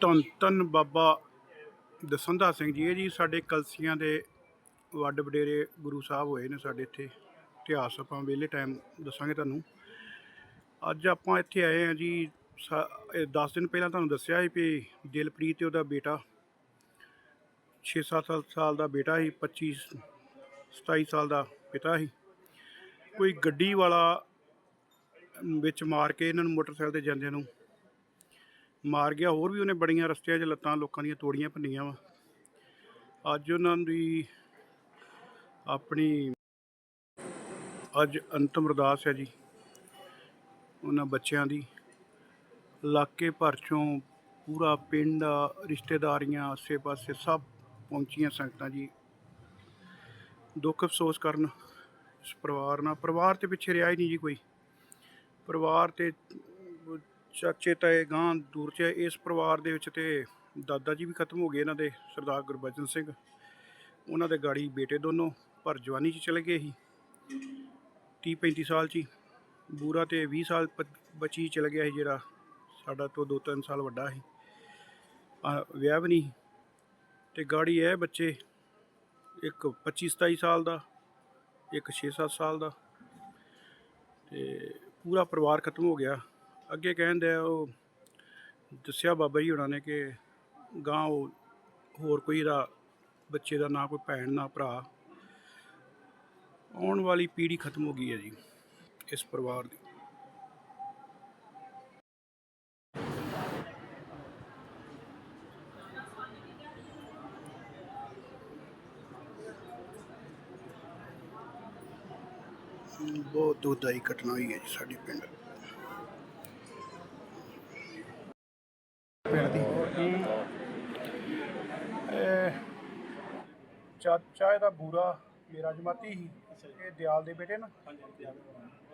ਧੰਨ ਧੰਨ ਬਾਬਾ ਦਸੰਧਾ ਸਿੰਘ ਜੀ। ਇਹ ਜੀ ਸਾਡੇ ਕਲਸੀਆਂ ਦੇ ਵੱਡ ਵਡੇਰੇ ਗੁਰੂ ਸਾਹਿਬ ਹੋਏ ਨੇ ਸਾਡੇ ਇੱਥੇ। ਇਤਿਹਾਸ ਆਪਾਂ ਵਿਹਲੇ ਟਾਈਮ ਦੱਸਾਂਗੇ ਤੁਹਾਨੂੰ। ਅੱਜ ਆਪਾਂ ਇੱਥੇ ਆਏ ਆ ਜੀ। 10 ਦਿਨ ਪਹਿਲਾਂ ਤੁਹਾਨੂੰ ਦੱਸਿਆ ਸੀ ਵੀ ਦਿਲਪ੍ਰੀਤ ਤੇ ਉਹਦਾ ਬੇਟਾ 6-7 ਸਾਲ ਦਾ ਬੇਟਾ ਸੀ 25 27 ਸਾਲ ਦਾ ਪਿਤਾ ਸੀ। ਕੋਈ ਗੱਡੀ ਵਾਲਾ ਵਿੱਚ ਮਾਰ ਕੇ ਇਹਨਾਂ ਨੂੰ ਮੋਟਰਸਾਈਕਲ ਤੇ ਜਾਂਦਿਆਂ ਨੂੰ ਮਾਰ ਗਿਆ, ਹੋਰ ਵੀ ਉਹਨੇ ਬੜੀਆਂ ਰਸਤਿਆਂ 'ਚ ਲੱਤਾਂ ਲੋਕਾਂ ਦੀਆਂ ਤੋੜੀਆਂ, ਭੰਨੀਆਂ ਵਾ। ਅੱਜ ਉਹਨਾਂ ਦੀ ਆਪਣੀ ਅੱਜ ਅੰਤਮ ਅਰਦਾਸ ਹੈ ਜੀ, ਉਹਨਾਂ ਬੱਚਿਆਂ ਦੀ। ਇਲਾਕੇ ਭਰ ਚੋਂ ਪੂਰਾ ਪਿੰਡ, ਰਿਸ਼ਤੇਦਾਰੀਆਂ, ਆਸੇ-ਪਾਸੇ ਸਭ ਪਹੁੰਚੀਆਂ ਸੰਗਤਾਂ ਜੀ। ਦੁੱਖ ਅਫਸੋਸ ਕਰਨ ਇਸ ਪਰਿਵਾਰ ਨਾਲ। ਪਰਿਵਾਰ ਤੇ ਪਿੱਛੇ ਰਿਹਾ ਹੀ ਨਹੀਂ ਜੀ ਕੋਈ। ਪਰਿਵਾਰ ਤੇ ਚਾਚੇ ਤਾਏ ਗਾਂ ਦੂਰ ਚ ਇਸ ਪਰਿਵਾਰ ਦੇ ਵਿੱਚ ਤੇ ਦਾਦਾ ਜੀ ਵੀ ਖਤਮ ਹੋ ਗਏ ਇਹਨਾਂ ਦੇ, ਸਰਦਾਰ ਗੁਰਬਚਨ ਸਿੰਘ। ਉਹਨਾਂ ਦੇ ਗਾੜੀ ਬੇਟੇ ਦੋਨੋਂ, ਪਰ ਜਵਾਨੀ ਚ ਚਲੇ ਗਏ ਸੀ। 30 35 ਸਾਲ ਚ ਹੀ, ਬੂਰਾ ਤੇ 20 ਸਾਲ ਬੱਚੀ ਚਲ ਗਿਆ ਸੀ ਜਿਹੜਾ ਸਾਡਾ ਤੋਂ 2-3 ਸਾਲ ਵੱਡਾ ਸੀ। ਵਿਆਹ ਵੀ ਨਹੀਂ ਤੇ ਗਾੜੀ ਇਹ ਬੱਚੇ, ਇੱਕ 25 27 ਸਾਲ ਦਾ, ਇੱਕ 6-7 ਸਾਲ ਦਾ। ਤੇ ਪੂਰਾ ਪਰਿਵਾਰ ਖਤਮ ਹੋ ਗਿਆ। ਅੱਗੇ ਕਹਿੰਦੇ ਆ ਉਹ ਦੱਸਿਆ ਬਾਬਾ ਜੀ ਉਹਨਾਂ ਨੇ ਕਿ ਗਾਂ ਉਹ ਹੋਰ ਕੋਈ ਦਾ ਬੱਚੇ ਦਾ ਨਾ ਕੋਈ ਭੈਣ, ਨਾ ਭਰਾ ਆਉਣ ਵਾਲੀ ਪੀੜ੍ਹੀ ਖਤਮ ਹੋ ਗਈ ਹੈ ਜੀ ਇਸ ਪਰਿਵਾਰ ਦੀ। ਬਹੁਤ ਦੁਖਦਾਈ ਘਟਨਾ ਹੋਈ ਹੈ ਜੀ ਸਾਡੇ ਪਿੰਡ ਪਿੰਡ। ਚਾਚਾ ਇਹਦਾ ਬੂਰਾ ਮੇਰਾ ਜਮਾਤੀ ਸੀ। ਇਹ ਦਿਆਲ ਦੇ ਬੇਟੇ ਨਾ।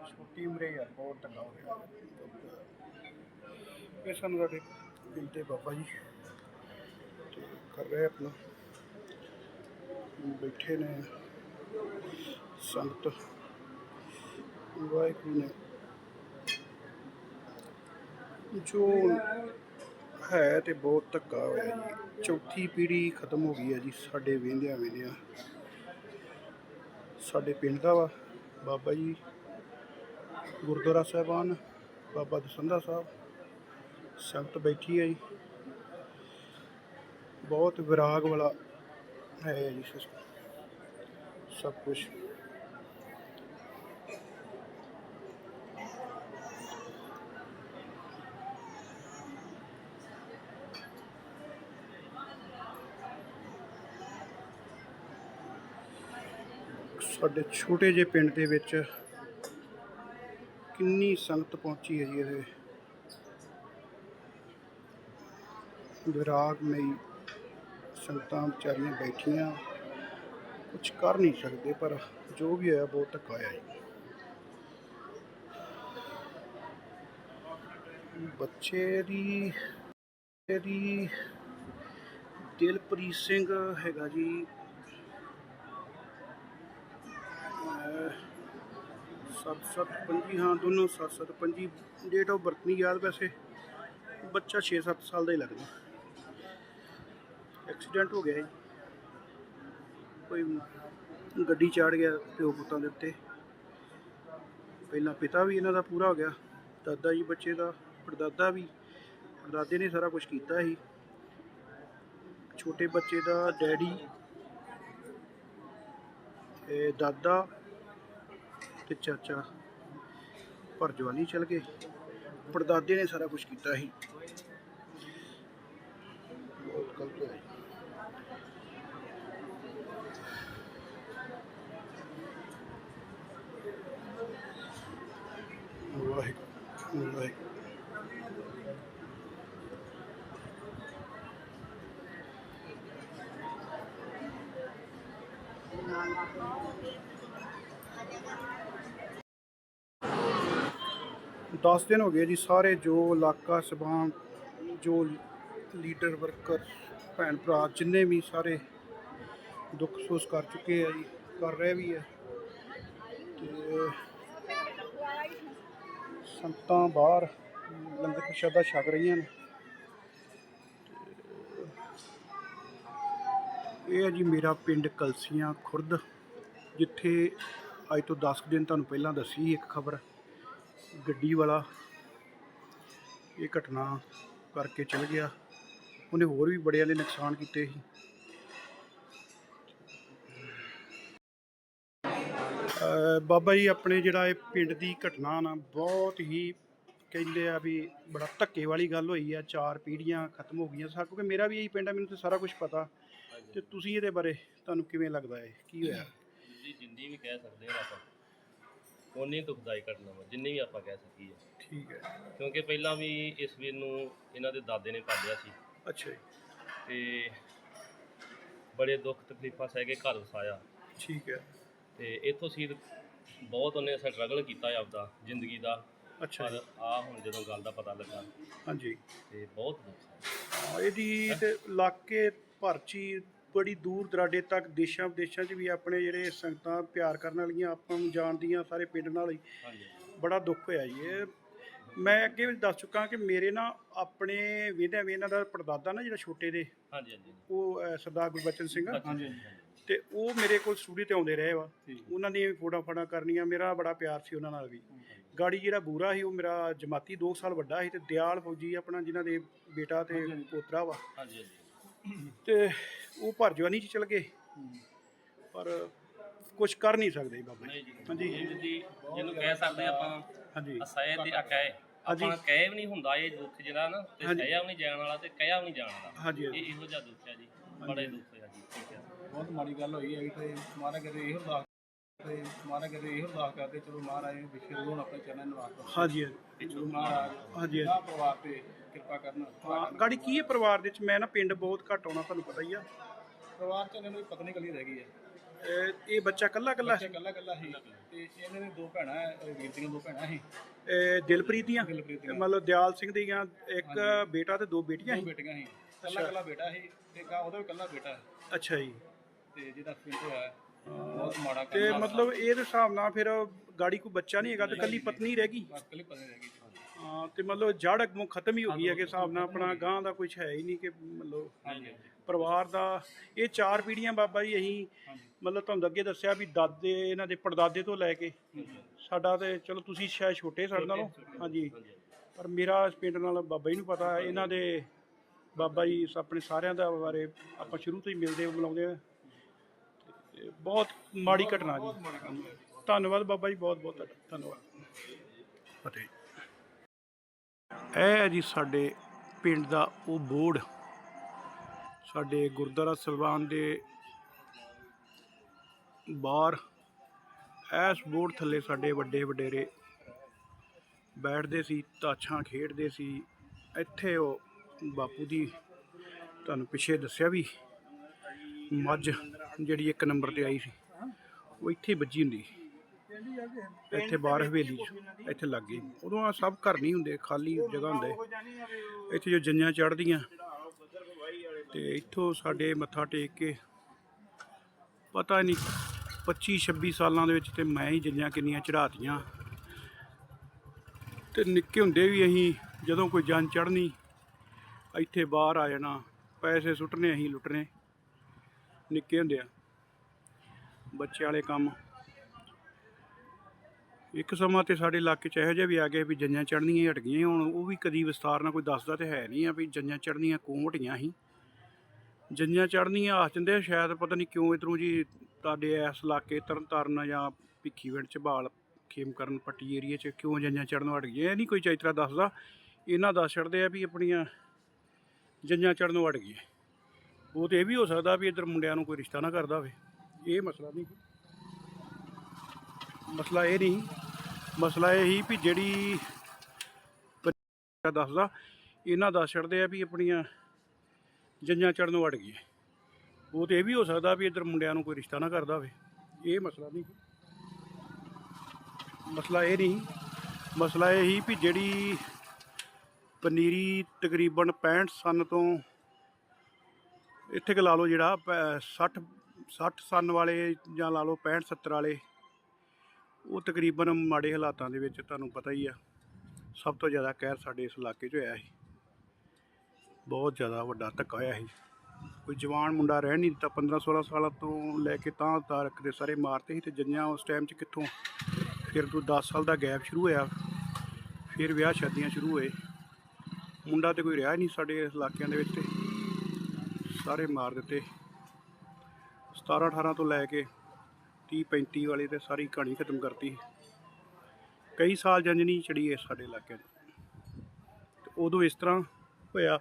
ਛੋਟੀ ਉਮਰੇ ਯਾਰ, ਬਹੁਤ ਟੰਗਾ ਹੋ ਗਿਆ। ਇਹ ਸਾਨੂੰ ਸਾਡੇ ਦਿਲ ਦੇ ਬਾਬਾ ਜੀ ਤੇ ਕਰ ਰਹੇ ਆਪਣਾ। ਬੈਠੇ ਨੇ ਸੰਗਤ। ਵਾਹਿਗੁਰੂ ਨੇ ਜੋ ਹੈ ਤੇ ਬਹੁਤ ਧੱਕਾ ਹੋਇਆ ਜੀ। ਚੌਥੀ ਪੀੜ੍ਹੀ ਖਤਮ ਹੋ ਗਈ ਹੈ ਜੀ, ਸਾਡੇ ਵੇਂਦਿਆਂ ਵੇਂਦਿਆਂ। ਸਾਡੇ ਪਿੰਡ ਦਾ ਵਾ, ਬਾਬਾ ਜੀ, ਗੁਰਦੁਆਰਾ ਸਾਹਿਬਾਨ, ਬਾਬਾ ਦਸੰਧਾ ਸਾਹਿਬ, ਸੰਗਤ ਬੈਠੀ ਹੈ ਜੀ। ਬਹੁਤ ਵਿਰਾਗ ਵਾਲਾ ਹੈ ਜੀ ਸਭ ਕੁਝ ਸਾਡੇ ਛੋਟੇ ਜਿਹੇ ਪਿੰਡ ਦੇ ਵਿੱਚ ਕਿੰਨੀ ਸੰਗਤ ਪਹੁੰਚੀ ਹੈ ਜੀ ਇਹਦੇ ਵਿਰਾਗਮਈ ਸੰਗਤਾਂ ਵਿਚਾਰੀਆਂ ਬੈਠੀਆਂ। ਕੁਝ ਕਰ ਨਹੀਂ ਸਕਦੇ, ਪਰ ਜੋ ਵੀ ਹੋਇਆ ਬਹੁਤ ਧੱਕਾ ਹੋਇਆ ਜੀ। ਬੱਚੇ ਦੀ ਦੀ ਦਿਲਪ੍ਰੀਤ ਸਿੰਘ ਹੈਗਾ ਜੀ। ਸੱਤ ਸੱਤ ਪੰਜੀ, ਹਾਂ, ਦੋਨੋਂ ਸੱਤ ਸੱਤ ਪੰਜੀ ਡੇਟ ਆਫ ਬਰਥ ਨਹੀਂ ਯਾਦ ਵੈਸੇ। ਬੱਚਾ 6-7 ਸਾਲ ਦਾ ਹੀ ਲੱਗਦਾ। ਐਕਸੀਡੈਂਟ ਹੋ ਗਿਆ ਜੀ। ਕੋਈ ਗੱਡੀ ਚਾੜ ਗਿਆ ਪਿਓ ਪੁੱਤਾਂ ਦੇ ਉੱਤੇ। ਪਹਿਲਾਂ ਪਿਤਾ ਵੀ ਇਹਨਾਂ ਦਾ ਪੂਰਾ ਹੋ ਗਿਆ। ਦਾਦਾ ਜੀ ਬੱਚੇ ਦਾ, ਪੜਦਾਦਾ ਵੀ। ਪੜਦਾਦੇ ਨੇ ਸਾਰਾ ਕੁਝ ਕੀਤਾ ਸੀ। ਛੋਟੇ ਬੱਚੇ ਦਾ ਡੈਡੀ ਦਾਦਾ तो चाचा पर जवानी चल गए पड़दादे ने सारा कुछ किया ਦਸ ਦਿਨ ਹੋ ਗਏ ਜੀ, ਸਾਰੇ ਜੋ ਇਲਾਕਾ ਸਭਾ ਜੋ ਲੀਡਰ, ਵਰਕਰ, ਭੈਣ ਭਰਾ, ਜਿੰਨੇ ਵੀ ਸਾਰੇ ਦੁੱਖ ਸੋਸ ਕਰ ਚੁੱਕੇ ਆ ਜੀ, ਕਰ ਰਹੇ ਵੀ ਹੈ ਤੇ ਸੰਤਾਂ ਬਾਹਰ, ਲੰਗਰ ਪ੍ਰਸ਼ਾਦਾ ਛਕ ਰਹੀਆਂ ਨੇ। ਇਹ ਹੈ ਜੀ ਮੇਰਾ ਪਿੰਡ ਕਲਸੀਆਂ ਖੁਰਦ, ਜਿੱਥੇ ਅੱਜ ਤੋਂ 10 ਕੁ ਦਿਨ ਤੁਹਾਨੂੰ ਪਹਿਲਾਂ ਦੱਸੀ ਇੱਕ ਖਬਰ, ਗੱਡੀ ਵਾਲਾ ਇਹ ਘਟਨਾ ਕਰਕੇ ਚਲ ਗਿਆ। ਉਹਨੇ ਹੋਰ ਵੀ ਬੜੇ ਵਾਲੇ ਨੁਕਸਾਨ ਕੀਤੇ ਸੀ। ਬਾਬਾ ਜੀ, ਆਪਣੇ ਜਿਹੜਾ ਇਹ ਪਿੰਡ ਦੀ ਘਟਨਾ ਨਾ ਬਹੁਤ ਹੀ ਕਹਿੰਦੇ ਆ ਵੀ ਬੜਾ ਧੱਕੇ ਵਾਲੀ ਗੱਲ ਹੋਈ ਆ, ਚਾਰ ਪੀੜ੍ਹੀਆਂ ਖਤਮ ਹੋ ਗਈਆਂ ਸਾ ਕਿਉਂਕਿ ਮੇਰਾ ਵੀ ਇਹੀ ਪਿੰਡ ਆ, ਮੈਨੂੰ ਤੇ ਸਾਰਾ ਕੁਝ ਪਤਾ। ਤੇ ਤੁਸੀਂ ਇਹਦੇ ਬਾਰੇ ਤੁਹਾਨੂੰ ਕਿਵੇਂ ਲੱਗਦਾ ਹੈ ਕੀ ਹੋਇਆ? ਜਿੰਨੀ ਵੀ ਕਹਿ ਸਕਦੇ ਹਾਂ ਆਪਾਂ ਉਨੀ ਦੁਖਦਾਈ ਘਟਨਾ ਵਾ ਜਿੰਨੀ ਵੀ ਆਪਾਂ ਕਹਿ ਸਕੀਏ। ਠੀਕ ਹੈ। ਕਿਉਂਕਿ ਪਹਿਲਾਂ ਵੀ ਇਸ ਵੀਰ ਨੂੰ ਇਹਨਾਂ ਦੇ ਦਾਦੇ ਨੇ ਪਾਲਿਆ ਸੀ। ਅੱਛਾ ਜੀ। ਤੇ ਬੜੇ ਦੁੱਖ ਤਕਲੀਫਾਂ ਸਹਿ ਕੇ ਘਰ ਵਸਾਇਆ। ਠੀਕ ਹੈ। ਤੇ ਇੱਥੋਂ ਸੀ ਬਹੁਤ ਉਹਨੇ ਸਟਰਗਲ ਕੀਤਾ ਆਪਦਾ ਜ਼ਿੰਦਗੀ ਦਾ। ਅੱਛਾ ਪਰ ਆ ਹੁਣ ਜਦੋਂ ਗੱਲ ਦਾ ਪਤਾ ਲੱਗਾ ਹਾਂਜੀ। ਤੇ ਬਹੁਤ ਦੁੱਖ ਹੈ। ਹਾਂ, ਇਹਦੀ ਤੇ ਇਲਾਕੇ ਭਰ 'ਚ ਹੀ ਬੜੀ ਦੂਰ ਦਰਾਡੇ ਤੱਕ ਦੇਸ਼ਾਂ ਵਿਦੇਸ਼ਾਂ 'ਚ ਵੀ ਆਪਣੇ ਜਿਹੜੇ ਸੰਗਤਾਂ ਪਿਆਰ ਕਰਨ ਵਾਲੀਆਂ ਆਪਾਂ ਨੂੰ ਜਾਣਦੀਆਂ ਸਾਰੇ ਪਿੰਡ ਨਾਲ ਹੀ। ਬੜਾ ਦੁੱਖ ਹੋਇਆ ਜੀ ਇਹ। ਮੈਂ ਅੱਗੇ ਵੀ ਦੱਸ ਚੁੱਕਾ ਕਿ ਮੇਰੇ ਨਾ ਆਪਣੇ ਵੇਦਿਆਂ ਵੀ ਇਹਨਾਂ ਦਾ ਪੜਦਾਦਾ ਨਾ ਜਿਹੜਾ ਛੋਟੇ ਦੇ ਹਾਂਜੀ ਹਾਂਜੀ ਉਹ ਅਹ, ਸਰਦਾਰ ਗੁਰਬਚਨ ਸਿੰਘ। ਆ। ਹਾਂਜੀ ਤੇ ਉਹ ਮੇਰੇ ਕੋਲ ਸਟੂਡੀਓ ਤੇ ਆਉਂਦੇ ਰਹੇ ਵਾ। ਉਹਨਾਂ ਦੀਆਂ ਵੀ ਫੋਟੋ ਫਾਟਾਂ ਕਰਨੀਆਂ ਮੇਰਾ ਬੜਾ ਪਿਆਰ ਸੀ ਉਹਨਾਂ ਨਾਲ ਵੀ। ਗਾੜੀ ਜਿਹੜਾ ਬੂਰਾ ਸੀ ਉਹ ਮੇਰਾ ਜਮਾਤੀ 2 ਸਾਲ ਵੱਡਾ ਸੀ ਤੇ ਦਿਆਲ ਫੌਜੀ ਆਪਣਾ ਜਿਨ੍ਹਾਂ ਦੇ ਬੇਟਾ ਤੇ ਪੋਤਰਾ ਵਾ। ਹਾਂਜੀ ਹਾਂਜੀ। ਤੇ ਉਹ ਭਰ ਜਵਾਨੀ ਚ ਚਲ ਗਏ। ਪਰ ਕੁਝ ਕਰ ਨਹੀਂ ਸਕਦੇ ਬਾਬਾ ਜੀ। ਹਾਂਜੀ। ਜੀ ਜਿਹਨੂੰ ਕਹਿ ਸਕਦੇ ਆਪਾਂ ਹਾਂਜੀ। ਅਸਹਿ ਤੇ ਹਾਂਜੀ। ਆਪਾਂ ਕਹਿ ਵੀ ਨਹੀਂ ਹੁੰਦਾ ਇਹ ਦੁੱਖ ਜਿਹੜਾ ਨਾ ਤੇ ਹਾਂਜੀ। ਸਹਿਆ ਵੀ ਨਹੀਂ ਜਾਣ ਵਾਲਾ ਤੇ ਕਹਿਆ ਵੀ ਨਹੀਂ ਜਾਣ ਵਾਲਾ। ਹਾਂਜੀ ਇਹ ਇਹੋ ਜਿਹਾ ਦੁੱਖ ਹੈ ਜੀ ਬੜਾ ਦੁੱਖ ਹੈ ਜੀ ਠੀਕ ਹੈ। ਬਹੁਤ ਮਾੜੀ ਗੱਲ ਹੋਈ ਹੈ ਤੇ ਮਹਾਰਾਜ ਕਰੇ ਇਹੋ ਅਰਦਾਸ ਤੇ ਮਹਾਰਾਜ ਕਰੇ ਇਹੋ ਅਰਦਾਸ ਕਰਦੇ ਚਲੋ ਮਹਾਰਾਜ ਨੂੰ ਵਿਖੇ ਹੋਣ ਆਪਣੇ ਚਰਨ ਨਿਵਾਸ ਕਰੋ। ਹਾਂਜੀ ਤੇ ਚਲੋ ਮਹਾਰਾਜ ਹਾਂਜੀ ਆ ਪਰਿਵਾਰ ਤੇ ਕਿਰਪਾ ਕਰਨ ਹਾਂ ਗਾੜੀ ਕੀ ਹੈ ਪਰਿਵਾਰ ਦੇ ਵਿੱਚ? ਮੈਂ ਨਾ ਪਿੰਡ ਬਹੁਤ ਘੱਟ ਆਉਣਾ ਤੁਹਾਨੂੰ ਪਤਾ ਹੀ ਆ। ਪਰਿਵਾਰ ਚ ਇਹਨਾਂ ਦੀ ਪਤਨੀ ਕੱਲੀ ਰਹਿ ਗਈ ਹੈ। ਇਹ- ਇਹ ਬੱਚਾ ਕੱਲਾ ਕੱਲਾ ਬੱਚੇ ਕੱਲਾ ਕੱਲਾ ਸੀ। ਤੇ ਇਹਨਾਂ ਦੇ ਦੋ ਭੈਣਾਂ ਇਹ ਵੀਰ ਦੀਆਂ ਦੋ ਭੈਣਾਂ ਸੀ। ਦਿਲਪ੍ਰੀਤ ਦੀਆਂ? ਦਿਲਪ੍ਰੀਤ ਦੀਆਂ। ਮਤਲਬ ਦਿਆਲ ਸਿੰਘ ਦੀਆਂ ਇੱਕ ਬੇਟਾ ਤੇ ਦੋ ਬੇਟੀਆਂ ਦੋ ਸੀ ਬੇਟੀਆਂ ਸੀ। ਕੱਲਾ ਕੱਲਾ ਬੇਟਾ ਸੀ ਤੇ ਕਾ ਉਹਦਾ ਵੀ ਕੱਲਾ ਬੇਟਾ ਹੈ। ਅੱਛਾ ਜੀ। ਤੇ ਜਿਹਦਾ ਪਿੰਡ ਹੋਇਆ ਹੈ, ਬਹੁਤ ਮਾੜਾ ਕੰਮ ਤੇ। ਮਤਲਬ ਇਹਦੇ ਹਿਸਾਬ ਨਾਲ ਫਿਰ ਗਾੜੀ ਕੋਈ ਬੱਚਾ ਨਹੀਂ ਹੈਗਾ ਤੇ ਕੱਲੀ ਪਤਨੀ ਰਹਿ ਗਈ? ਕੱਲੀ ਪਤਨੀ ਰਹਿ ਗਈ। ਹਾਂ ਤੇ ਮਤਲਬ ਜੜ ਅਗਮੋਂ ਖਤਮ ਹੀ ਹੋ ਗਈ ਹੈ ਕਿ ਹਿਸਾਬ ਨਾਲ ਆਪਣਾ ਗਾਂ ਦਾ ਕੁਝ ਹੈ ਹੀ ਨਹੀਂ ਕਿ ਮਤਲਬ ਹਾਂਜੀ ਪਰਿਵਾਰ ਦਾ ਇਹ ਚਾਰ ਪੀੜ੍ਹੀਆਂ ਬਾਬਾ ਜੀ ਅਸੀਂ ਮਤਲਬ ਤੁਹਾਨੂੰ ਅੱਗੇ ਦੱਸਿਆ ਵੀ ਦਾਦੇ ਇਹਨਾਂ ਦੇ ਪੜਦਾਦੇ ਤੋਂ ਲੈ ਕੇ ਸਾਡਾ ਤੇ ਚਲੋ ਤੁਸੀਂ ਸ਼ਾਇਦ ਛੋਟੇ ਸਾਡੇ ਨਾਲੋਂ ਹਾਂਜੀ। ਪਰ ਮੇਰਾ ਇਸ ਪਿੰਡ ਨਾਲ ਬਾਬਾ ਜੀ ਨੂੰ ਪਤਾ ਹੈ ਇਹਨਾਂ ਦੇ ਬਾਬਾ ਜੀ ਆਪਣੇ ਸਾਰਿਆਂ ਦਾ ਬਾਰੇ ਆਪਾਂ ਸ਼ੁਰੂ ਤੋਂ ਹੀ ਮਿਲਦੇ ਬੁਲਾਉਂਦੇ ਆ ਬਹੁਤ ਮਾੜੀ ਘਟਨਾ ਜੀ। ਧੰਨਵਾਦ ਬਾਬਾ ਜੀ ਬਹੁਤ ਬਹੁਤ ਤੁਹਾਡਾ ਧੰਨਵਾਦ। ਫਤਿਹ। ਇਹ ਹੈ ਜੀ ਸਾਡੇ ਪਿੰਡ ਦਾ ਉਹ ਬੋਰਡ ਸਾਡੇ ਗੁਰਦੁਆਰਾ ਸਲਵਾਨ ਦੇ ਬਾਹਰ। ਐਸ ਬੋਰਡ ਥੱਲੇ ਸਾਡੇ ਵੱਡੇ ਵਡੇਰੇ ਬੈਠਦੇ ਸੀ, ਤਾਛਾਂ ਖੇਡਦੇ ਸੀ। ਇੱਥੇ ਉਹ ਬਾਪੂ ਦੀ ਤੁਹਾਨੂੰ ਪਿੱਛੇ ਦੱਸਿਆ ਵੀ ਮੱਝ ਜਿਹੜੀ ਇੱਕ ਨੰਬਰ ਤੇ ਆਈ ਸੀ, ਉਹ ਇੱਥੇ ਵੱਜੀ ਹੁੰਦੀ ਸੀ। ਇੱਥੇ ਬਾਹਰ ਹਵੇਲੀ 'ਚ, ਇੱਥੇ ਲੱਗ। ਉਦੋਂ ਆ ਸਭ ਘਰ ਨਹੀਂ ਹੁੰਦੇ, ਖਾਲੀ ਜਗ੍ਹਾ ਹੁੰਦੇ। ਇੱਥੇ ਜੋ ਜੰਜਾਂ ਚੜਦੀਆਂ ਤੇ ਇੱਥੋਂ ਸਾਡੇ ਮੱਥਾ ਟੇਕ ਕੇ, ਪਤਾ ਨਹੀਂ 25 26 ਸਾਲਾਂ ਦੇ ਵਿੱਚ ਤੇ ਮੈਂ ਹੀ ਜੰਜਾਂ ਕਿੰਨੀਆਂ ਚੜਾਤੀਆਂ ਤੇ ਨਿੱਕੇ ਹੁੰਦੇ ਵੀ ਅਸੀਂ, ਜਦੋਂ ਕੋਈ ਜੰਨ ਚੜ੍ਹਨੀ, ਇੱਥੇ ਬਾਹਰ ਆ ਜਾਣਾ, ਪੈਸੇ ਸੁੱਟਨੇ ਅਸੀਂ ਲੁੱਟਨੇ ਨਿੱਕੇ ਹੁੰਦੇ ਆ। ਬੱਚੇ ਵਾਲੇ ਕੰਮ। ਇੱਕ ਸਮਾਂ ਤੇ ਸਾਡੇ ਇਲਾਕੇ 'ਚ ਇਹੋ ਜਿਹਾ ਵੀ ਆ ਗਿਆ ਵੀ ਜੰਜਾਂ ਚੜ੍ਹਨੀਆਂ ਹੀ ਹਟ ਗਈਆਂ ਹੁਣ, ਉਹ ਵੀ ਕਦੀ ਵਿਸਤਾਰ ਨਾਲ ਕੋਈ ਦੱਸਦਾ ਤੇ ਹੈ ਨਹੀਂ ਆ ਵੀ ਜੰਜਾਂ ਚੜ੍ਹਨੀਆਂ ਕਿਉਂ ਹਟੀਆਂ ਸੀ। ਜੰਜਾਂ ਚੜ੍ਹਨੀਆਂ ਆਖ ਦਿੰਦੇ ਸ਼ਾਇਦ ਪਤਾ ਨਹੀਂ ਕਿਉਂ ਇਧਰੋਂ ਜੀ ਤੁਹਾਡੇ ਇਸ ਇਲਾਕੇ ਤਰਨਤਾਰਨ ਜਾਂ ਭਿੱਖੀਵਿੰਡ ਝਬਾਲ ਖੇਮਕਰਨ ਪੱਟੀ ਏਰੀਏ 'ਚ ਕਿਉਂ ਜੰਜਾਂ ਚੜ੍ਹਨੋਂ ਹਟ ਗਈਆਂ? ਇਹ ਨਹੀਂ ਕੋਈ ਚੈਤਰਾ ਦੱਸਦਾ। ਇਹਨਾਂ ਦੱਸ ਛੱਡਦੇ ਆ ਵੀ ਆਪਣੀਆਂ ਜੰਜਾਂ ਚੜ੍ਹਨੋਂ ਹਟ ਗਈਆਂ। ਉਹ ਤੇ ਇਹ ਵੀ ਹੋ ਸਕਦਾ ਵੀ ਇਧਰ ਮੁੰਡਿਆਂ ਨੂੰ ਕੋਈ ਰਿਸ਼ਤਾ ਨਾ ਕਰਦਾ ਹੋਵੇ। ਇਹ ਮਸਲਾ ਨਹੀਂ। ਮਸਲਾ ਇਹ ਨਹੀਂ, ਮਸਲਾ ਇਹ ਹੀ ਵੀ ਜਿਹੜੀ ਪ- ਦੱਸਦਾ, ਇਹਨਾਂ ਦੱਸ ਛੱਡਦੇ ਆ ਵੀ ਆਪਣੀਆਂ ਜੰਜਾਂ ਚੜ੍ਹਨੋਂ ਹਟ ਗਈਆਂ। ਉਹ ਤੇ ਇਹ ਵੀ ਹੋ ਸਕਦਾ ਵੀ ਇਧਰ ਮੁੰਡਿਆਂ ਨੂੰ ਕੋਈ ਰਿਸ਼ਤਾ ਨਾ ਕਰਦਾ ਹੋਵੇ। ਇਹ ਮਸਲਾ ਨਹੀਂ। ਮਸਲਾ ਇਹ ਨਹੀਂ, ਮਸਲਾ ਇਹ ਹੀ ਵੀ ਜਿਹੜੀ ਪਨੀਰੀ ਤਕਰੀਬਨ 65 ਸਨ ਤੋਂ ਇੱਥੇ ਕਿ ਲਾ ਲਓ ਜਿਹੜਾ ਪ- 60 60 ਸਨ ਵਾਲੇ ਜਾਂ ਲਾ ਲਓ 65 70 ਵਾਲੇ ਉਹ ਤਕਰੀਬਨ ਮਾੜੇ ਹਾਲਾਤਾਂ ਦੇ ਵਿੱਚ ਤੁਹਾਨੂੰ ਪਤਾ ਹੀ ਆ, ਸਭ ਤੋਂ ਜ਼ਿਆਦਾ ਕਹਿਰ ਸਾਡੇ ਇਸ ਇਲਾਕੇ 'ਚ ਹੋਇਆ ਸੀ। ਬਹੁਤ ਜ਼ਿਆਦਾ ਵੱਡਾ ਧੱਕਾ ਹੋਇਆ ਸੀ। ਕੋਈ ਜਵਾਨ ਮੁੰਡਾ ਰਹਿ ਨਹੀਂ ਦਿੱਤਾ 15 16 ਸਾਲਾਂ ਤੋਂ ਲੈ ਕੇ ਤਾਂ ਤੱਕ ਦੇ ਸਾਰੇ ਮਾਰਤੇ ਸੀ ਤੇ ਜੰਜਾਂ ਉਸ ਟਾਈਮ 'ਚ ਕਿੱਥੋਂ, ਫਿਰ ਤੋਂ 10 ਸਾਲ ਦਾ ਗੈਪ ਸ਼ੁਰੂ ਹੋਇਆ, ਫਿਰ ਵਿਆਹ ਸ਼ਾਦੀਆਂ ਸ਼ੁਰੂ ਹੋਏ। ਮੁੰਡਾ ਤੇ ਕੋਈ ਰਿਹਾ ਨਹੀਂ ਸਾਡੇ ਇਸ ਇਲਾਕਿਆਂ ਦੇ ਵਿੱਚ ਤੇ ਸਾਰੇ ਮਾਰ ਦਿੱਤੇ। 17 18 ਤੋਂ ਲੈ ਕੇ 30 35 ਵਾਲੇ ਤੇ ਸਾਰੀ ਕਹਾਣੀ ਖਤਮ ਕਰਤੀ ਕਈ ਸਾਲ ਜੰਜ ਨਹੀਂ ਚੜੀ ਇਸ ਸਾਡੇ ਇਲਾਕੇ 'ਚ ਉਦੋਂ ਇਸ ਤਰ੍ਹਾਂ ਹੋਇਆ,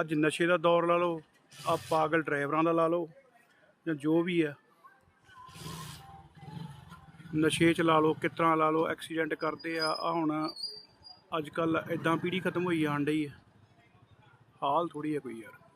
ਅੱਜ ਨਸ਼ੇ ਦਾ ਦੌਰ ਲਾ ਲਓ, ਆ ਪਾਗਲ ਡਰਾਈਵਰਾਂ ਦਾ ਲਾ ਲਓ, ਜਾਂ ਜੋ ਵੀ ਆ। ਨਸ਼ੇ ਚ ਲਾ ਲਓ, ਕਿਸ ਤਰ੍ਹਾਂ ਲਾ ਲਓ, ਐਕਸੀਡੈਂਟ ਕਰਦੇ ਆ ਆ ਹੁਣ ਅੱਜ ਕੱਲ ਇਦਾਂ ਪੀੜੀ ਖਤਮ ਹੋਈ ਜਾਣ ਡਈ ਹੈ ਹਾਲ ਥੋੜੀ ਹੈ ਕੋਈ ਯਾਰ।